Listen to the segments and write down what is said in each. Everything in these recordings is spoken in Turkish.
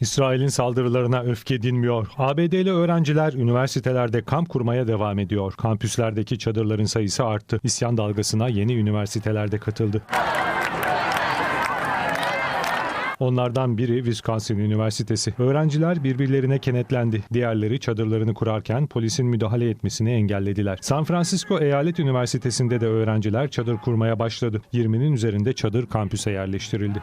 İsrail'in saldırılarına öfke dinmiyor. ABD'li öğrenciler üniversitelerde kamp kurmaya devam ediyor. Kampüslerdeki çadırların sayısı arttı. İsyan dalgasına yeni üniversitelerde katıldı. Onlardan biri Wisconsin Üniversitesi. Öğrenciler birbirlerine kenetlendi. Diğerleri çadırlarını kurarken polisin müdahale etmesini engellediler. San Francisco Eyalet Üniversitesi'nde de öğrenciler çadır kurmaya başladı. 20'nin üzerinde çadır kampüse yerleştirildi.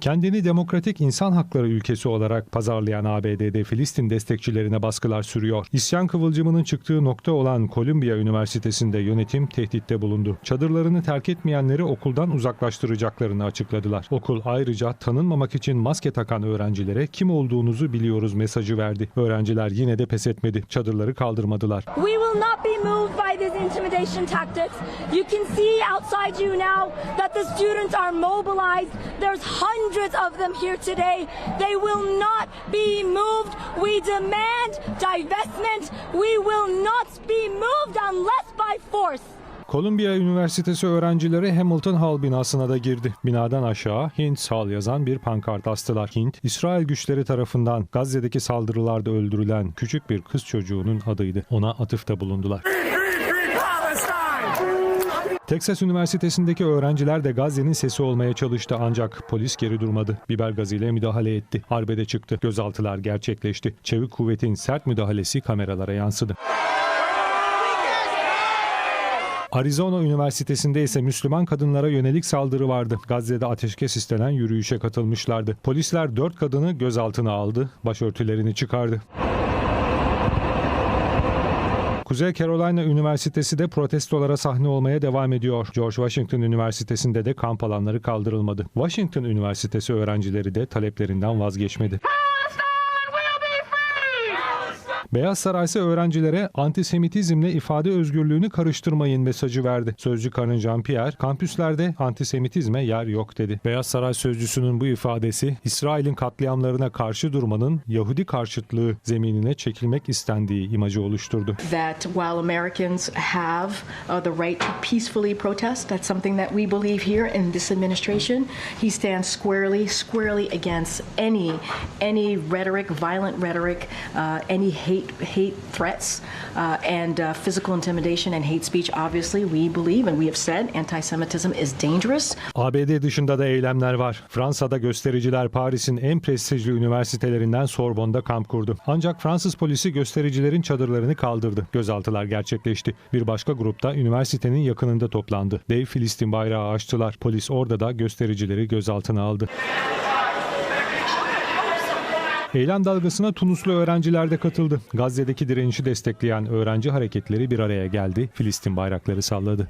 Kendini demokratik insan hakları ülkesi olarak pazarlayan ABD'de Filistin destekçilerine baskılar sürüyor. İsyan kıvılcımının çıktığı nokta olan Columbia Üniversitesi'nde yönetim tehditte bulundu. Çadırlarını terk etmeyenleri okuldan uzaklaştıracaklarını açıkladılar. Okul ayrıca tanınmamak için maske takan öğrencilere kim olduğunuzu biliyoruz mesajı verdi. Öğrenciler yine de pes etmedi. Çadırları kaldırmadılar. We will not be moved by these intimidation tactics. You can see outside you now that the students are mobilized. There's hundreds of them here today. They will not be moved. We demand divestment. We will not be moved unless by force. Columbia Üniversitesi öğrencileri Hamilton Hall binasına da girdi. Binadan aşağı Hint Hall yazan bir pankart astılar. Hint, İsrail güçleri tarafından Gazze'deki saldırılarda öldürülen küçük bir kız çocuğunun adıydı. Ona atıfta bulundular. Texas Üniversitesi'ndeki öğrenciler de Gazze'nin sesi olmaya çalıştı ancak polis geri durmadı. Biber gazıyla müdahale etti. Arbede çıktı. Gözaltılar gerçekleşti. Çevik kuvvetin sert müdahalesi kameralara yansıdı. Arizona Üniversitesi'nde ise Müslüman kadınlara yönelik saldırı vardı. Gazze'de ateşkes istenen yürüyüşe katılmışlardı. Polisler dört kadını gözaltına aldı, başörtülerini çıkardı. Kuzey Carolina Üniversitesi de protestolara sahne olmaya devam ediyor. George Washington Üniversitesi'nde de kamp alanları kaldırılmadı. Washington Üniversitesi öğrencileri de taleplerinden vazgeçmedi. Beyaz Saray ise öğrencilere antisemitizmle ifade özgürlüğünü karıştırmayın mesajı verdi. Sözcü Karın Jean-Pierre, kampüslerde antisemitizme yer yok dedi. Beyaz Saray sözcüsünün bu ifadesi, İsrail'in katliamlarına karşı durmanın Yahudi karşıtlığı zeminine çekilmek istendiği imajı oluşturdu. that while Americans have uh, the right to peacefully protest, that's something that we believe here in this administration. He stands squarely, squarely against any any rhetoric, violent rhetoric, uh, any hate hate threats, uh, and uh, physical intimidation and hate speech. Obviously, we believe and we have said anti-Semitism is dangerous. ABD dışında da eylemler var. Fransa'da göstericiler Paris'in en prestijli üniversitelerinden Sorbonne'da kamp kurdu. Ancak Fransız polisi göstericilerin çadırlarını kaldırdı. Gözaltılar gerçekleşti. Bir başka grupta üniversitenin yakınında toplandı. Dev Filistin bayrağı açtılar. Polis orada da göstericileri gözaltına aldı. Eylem dalgasına Tunuslu öğrenciler de katıldı. Gazze'deki direnişi destekleyen öğrenci hareketleri bir araya geldi. Filistin bayrakları salladı.